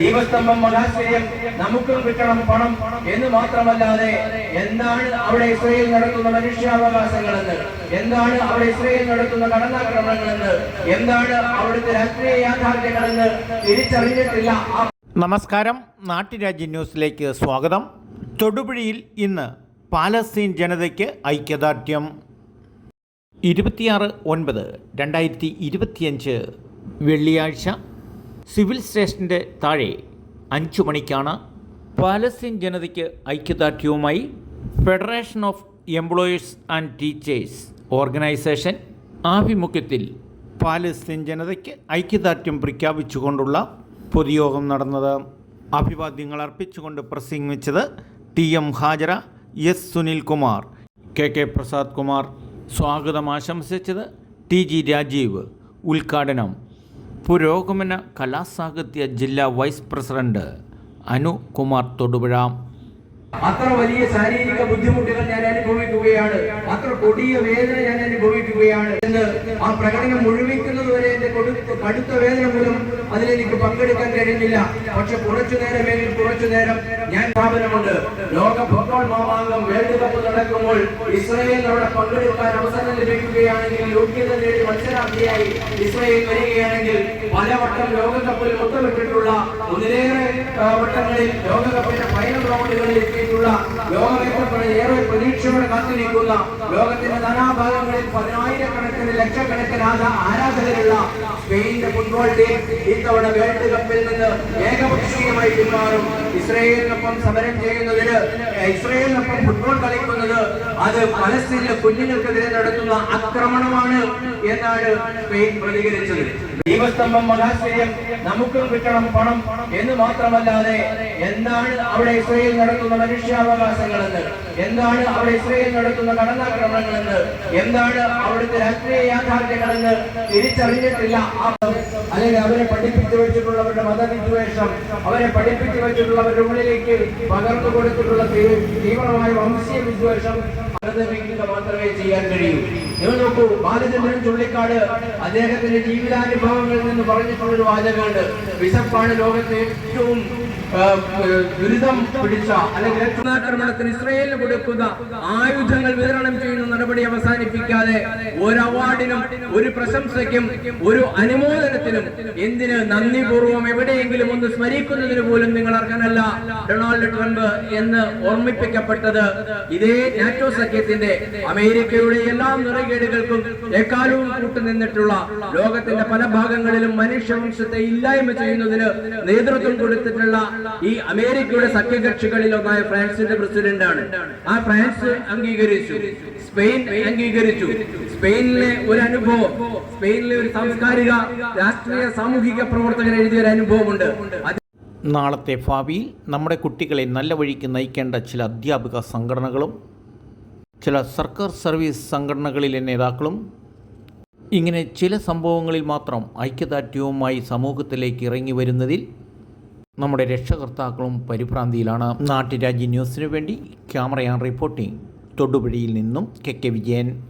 ദീപസ്തംഭം മഹാശ്ചര്യം നമുക്കും കിട്ടണം പണം എന്ന് മാത്രമല്ലാതെ എന്താണ് അവിടെ ഇസ്രയേൽ നടത്തുന്ന മനുഷ്യാവകാശങ്ങളെന്ന് എന്താണ് അവിടെ ഇസ്രയേൽ നടത്തുന്ന കടന്നാക്രമണങ്ങളെന്ന് എന്താണ് അവിടുത്തെ രാഷ്ട്രീയ യാഥാർത്ഥ്യങ്ങളെന്ന് തിരിച്ചറിഞ്ഞിട്ടില്ല. നമസ്കാരം. നാട്ടുരാജ്യ ന്യൂസിലേക്ക് സ്വാഗതം. തൊടുപുഴയിൽ ഇന്ന് പാലസ്തീൻ ജനതയ്ക്ക് ഐക്യദാർഢ്യം. ഇരുപത്തിയാറ് ഒൻപത് രണ്ടായിരത്തി ഇരുപത്തിയഞ്ച് വെള്ളിയാഴ്ച സിവിൽ സ്റ്റേഷന്റെ താഴെ അഞ്ചു മണിക്കാണ് പാലസ്തീൻ ജനതയ്ക്ക് ഐക്യദാർഢ്യവുമായി federation of employees and teachers organisation ആഭിമുഖ്യത്തിൽ പാലസ്തീൻ ജനതയ്ക്ക് ഐക്യദാർഢ്യം പ്രഖ്യാപിച്ചുകൊണ്ടുള്ള പൊതുയോഗം നടന്നത്. അഭിവാദ്യങ്ങൾ അർപ്പിച്ചുകൊണ്ട് പ്രസംഗിച്ചത് T M Hajara S Sunilkumar K K Prasad Kumar. സ്വാഗതം ആശംസിച്ചത് ടി ജി രാജീവ്. ഉദ്ഘാടനം പുരോഗമന കലാസാഹിത്യ ജില്ലാ വൈസ് പ്രസിഡന്റ് അനുകുമാർ തൊടുപുഴ അത്ര വലിയ ശാരീരിക ബുദ്ധിമുട്ടുകൾ ഞാൻ അനുഭവിക്കുകയാണ്. അത്ര കൊടിയ വേദന ഞാൻ അനുഭവിക്കുകയാണ്. എന്ന് ആ പ്രകടനം മുഴുവിക്കുന്നത് വരെ എന്റെ കൊടുത്ത വേദന മൂലം അതിലെനിക്ക് പങ്കെടുക്കാൻ കഴിഞ്ഞില്ല. പക്ഷെ കുറച്ചു നേരമെങ്കിൽ കുറച്ചു നേരം ഞാൻ സ്ഥാപനമുണ്ട്. ലോക ഫുട്ബോൾ മാമാങ്കം വേൾഡ് കപ്പ് നടക്കുമ്പോൾ ഇസ്രയേൽ അവിടെ പങ്കെടുക്കാൻ അവസരം ലഭിക്കുകയാണെങ്കിൽ യോഗ്യത നേടി മത്സരാർത്ഥിയായി ഇസ്രയേൽ വരികയാണെങ്കിൽ പലവട്ടം ലോകകപ്പിൽ മുത്തമിട്ടിട്ടുള്ള ഒന്നിലേറെ വട്ടങ്ങളിൽ ലോകകപ്പിന്റെ ഫൈനൽ റൗണ്ടുകളിൽ എത്തിയിട്ടുള്ള ലോകമെത്തപ്പെടെ ഏറെ പ്രതീക്ഷയോടെ കാത്തിരിക്കുന്ന ലോകത്തിന്റെ നാനാഭാഗങ്ങളിൽ പതിനായിരക്കണക്കിന് ലക്ഷക്കണക്കിന് ആരാ- ആരാധകരുള്ള സ്പെയിനിന്റെ ഫുട്ബോൾ ടീം ഇത്തവണ വേൾഡ് കപ്പിൽ നിന്ന് ഏകപക്ഷീയമായി പിന്മാറും. ഇസ്രയേലിനൊപ്പം സമരം ചെയ്യുന്നതിന് ഇസ്രയേലിനൊപ്പം ഫുട്ബോൾ കളിക്കുന്നത് അത് പലസ്തീനിലെ കുഞ്ഞുങ്ങൾക്കെതിരെ നടത്തുന്ന ആക്രമണമാണ് എന്നാണ് സ്പെയിൻ പ്രതികരിച്ചത്. ദീപസ്തംഭം മഹാശ്രയം നമുക്കും കിട്ടണം പണം എന്ന് മാത്രമല്ലാതെ എന്താണ് അവിടെ ഇസ്രയേൽ നടത്തുന്ന മനുഷ്യാവകാശങ്ങളെന്ന്? എന്താണ് അവിടെ ഇസ്രയേൽ നടത്തുന്ന കടന്നാക്രമണങ്ങളെന്ന്? എന്താണ് അവിടുത്തെ രാഷ്ട്രീയ യാഥാർത്ഥ്യങ്ങളെന്ന് തിരിച്ചറിഞ്ഞിട്ടില്ല. അല്ലെങ്കിൽ അവരെ പഠിപ്പിച്ചു വെച്ചിട്ടുള്ളവരുടെ മതവിദ്വേഷം അവരെ പഠിപ്പിച്ചു വെച്ചിട്ടുള്ളവരുടെ ഉള്ളിലേക്ക് പകർന്നു കൊടുത്തിട്ടുള്ള തീവ്രമായ വംശീയ വിദ്വേഷം അകതമിക്കുക മാത്രമേ ചെയ്യാൻ കഴിയൂ. നിങ്ങൾ നോക്കൂ ബാലചന്ദ്രൻ ചുള്ളിക്കാട് അദ്ദേഹത്തിന്റെ ജീവിതാനുഭവങ്ങളിൽ നിന്ന് പറഞ്ഞിട്ടുള്ളൊരു വാചകമുണ്ട്. വിശപ്പാണ് ലോകത്തെ ഏറ്റവും ദുരിതം പിടിച്ച അല്ലെങ്കിൽ ആക്രമണത്തിന് ഇസ്രയേലിന് കൊടുക്കുന്ന ആയുധങ്ങൾ വിതരണം ചെയ്യുന്ന നടപടി അവസാനിപ്പിക്കാതെ ഒരു അവാർഡിനും ഒരു പ്രശംസയ്ക്കും ഒരു അനുമോദനത്തിനും എന്തിന് നന്ദിപൂർവം എവിടെയെങ്കിലും ഒന്ന് സ്മരിക്കുന്നതിന് പോലും നിങ്ങൾ അർഹനല്ല. ഡൊണാൾഡ് ട്രംപ് എന്ന് ഓർമ്മിപ്പിക്കപ്പെട്ടത് ഇതേ നാറ്റോ സഖ്യത്തിന്റെ അമേരിക്കയുടെ എല്ലാ നിറകേടുകൾക്കും എക്കാലവും കൂട്ടുനിന്നിട്ടുള്ള ലോകത്തിന്റെ പല ഭാഗങ്ങളിലും മനുഷ്യവംശത്തെ ഇല്ലായ്മ ചെയ്യുന്നതിന് നേതൃത്വം കൊടുത്തിട്ടുള്ള ഈ അമേരിക്കയുടെ സഖ്യകക്ഷികളിൽ ഒന്നായ ഫ്രാൻസിന്റെ പ്രസിഡന്റ് ആണ് ആ ഫ്രാൻസ് അംഗീകരിച്ചു. സ്പെയിൻ അംഗീകരിച്ചു. സ്പെയിനിലെ ഒരു അനുഭവം സ്പെയിനിലെ ഒരു സാംസ്കാരിക രാഷ്ട്രീയ സാമൂഹിക പ്രവർത്തകൻ എഴുതിയ ഒരു അനുഭവമുണ്ട്. നാളത്തെ ഭാവിയിൽ നമ്മുടെ കുട്ടികളെ നല്ല വഴിക്ക് നയിക്കേണ്ട ചില അധ്യാപക സംഘടനകളും ചില സർക്കാർ സർവീസ് സംഘടനകളിലെ നേതാക്കളും ഇങ്ങനെ ചില സംഭവങ്ങളിൽ മാത്രം ഐക്യദാർഢ്യവുമായി സമൂഹത്തിലേക്ക് ഇറങ്ങി വരുന്നതിൽ നമ്മുടെ രക്ഷകർത്താക്കളും പരിഭ്രാന്തിയിലാണ്. നാട്ടുരാജ്യ ന്യൂസിനു വേണ്ടി ക്യാമറയാൻ റിപ്പോർട്ടിംഗ്. തൊടുപുഴയിൽ നിന്നും കെ കെ വിജയൻ.